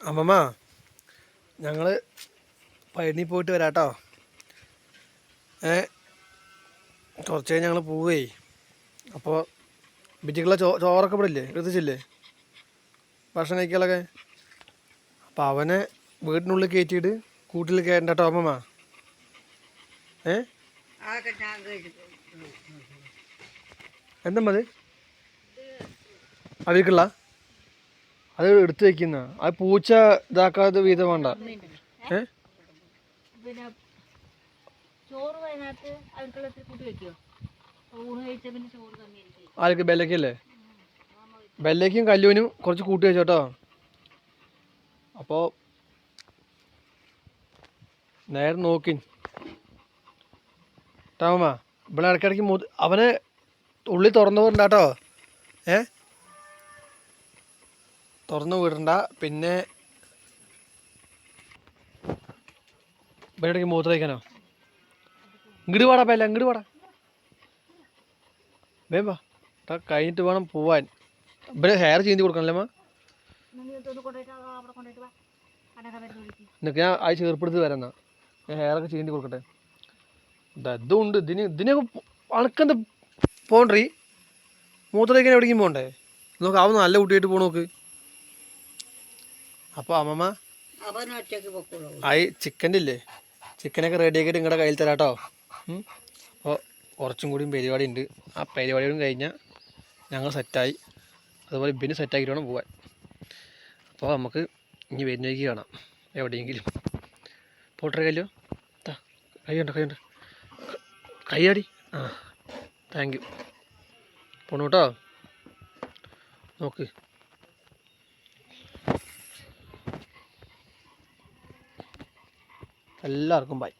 അമ്മമ്മ ഞങ്ങൾ പഴനി പോയിട്ട് വരാട്ടോ. ഏ കുറച്ച് കഴിഞ്ഞ് ഞങ്ങൾ പോവേ. അപ്പോൾ ബിറ്റിക്കുള്ള ചോ ചോറൊക്കെ ഇവിടെ ഇല്ലേ എടുത്തിച്ചില്ലേ ഭക്ഷണം കഴിക്കാനൊക്കെ അപ്പം അവനെ വീട്ടിനുള്ളിൽ കയറ്റിയിട്ട് കൂട്ടിൽ കയറ്റണ്ട കേട്ടോ അമ്മമ്മ. ഏ? എന്താ മതി അവർക്കുള്ള അത് എടുത്തു വെക്കുന്ന. അത് പൂച്ച ഇതാക്കാതെ വീതം വേണ്ട. ഏ? ആർക്ക് ബെല്ലക്കല്ലേ ബെല്ലയ്ക്കും കല്ലൂനും കുറച്ച് കൂട്ടി വെച്ചോട്ടോ അപ്പോ നേരെ നോക്കി. ടാമ ഇവിടെ ഇടയ്ക്കിടയ്ക്ക് അവനെ ഉള്ളി തുറന്നു പോകണ്ടാട്ടോ ഏ? തുറന്നു വിടണ്ട. പിന്നെ ഇടയ്ക്ക് മൂത്ര വയ്ക്കാനോ ഇങ്ങോട്ട് പാടാ പല്ല ഇങ്ങോട്ട് പാടാ വേം വാ. ട്ടാ കഴിഞ്ഞിട്ട് വേണം പോവാൻ. ഇവിടെ ഹെയർ ചെയ്തി കൊടുക്കണല്ലേ എന്നൊക്കെ കൊണ്ടുപോയിട്ട് ആ ചേർപ്പെടുത്ത് വരാം എന്നാ. ഞാൻ ഞാൻ ഹെയറൊക്കെ ചീന്തി കൊടുക്കട്ടെ. ഇതാ ഇതുണ്ട് ഇതിന് ഇതിനൊക്കെ അണക്കെന്ത് പോണ്ടീ മൂത്രയ്ക്കാൻ എവിടേക്കും പോകണ്ടേ നോക്ക് അവൻ നല്ല കുട്ടിയായിട്ട് പോണ നോക്ക്. അപ്പോൾ അമ്മമ്മ? ആയി ചിക്കന്റെ ഇല്ലേ ചിക്കനൊക്കെ റെഡി ആക്കിയിട്ട് നിങ്ങളുടെ കയ്യിൽ തരാം കേട്ടോ അപ്പോൾ കുറച്ചും കൂടിയും പരിപാടി ഉണ്ട് ആ പരിപാടിയോടും കഴിഞ്ഞാൽ ഞങ്ങൾ സെറ്റായി. അതുപോലെ ഇബിന് സെറ്റാക്കിയിട്ട് വേണം പോകാൻ അപ്പോൾ നമുക്ക് ഇനി വരുന്നേക്ക് കാണാം. എവിടെയെങ്കിലും. പോട്ടെ കല്ലോ താ കൈയുണ്ട് കൈയുണ്ട്. കൈയാടി. ആ താങ്ക് യു പോണു കേട്ടോ നോക്ക്. എല്ലാവർക്കും ബൈ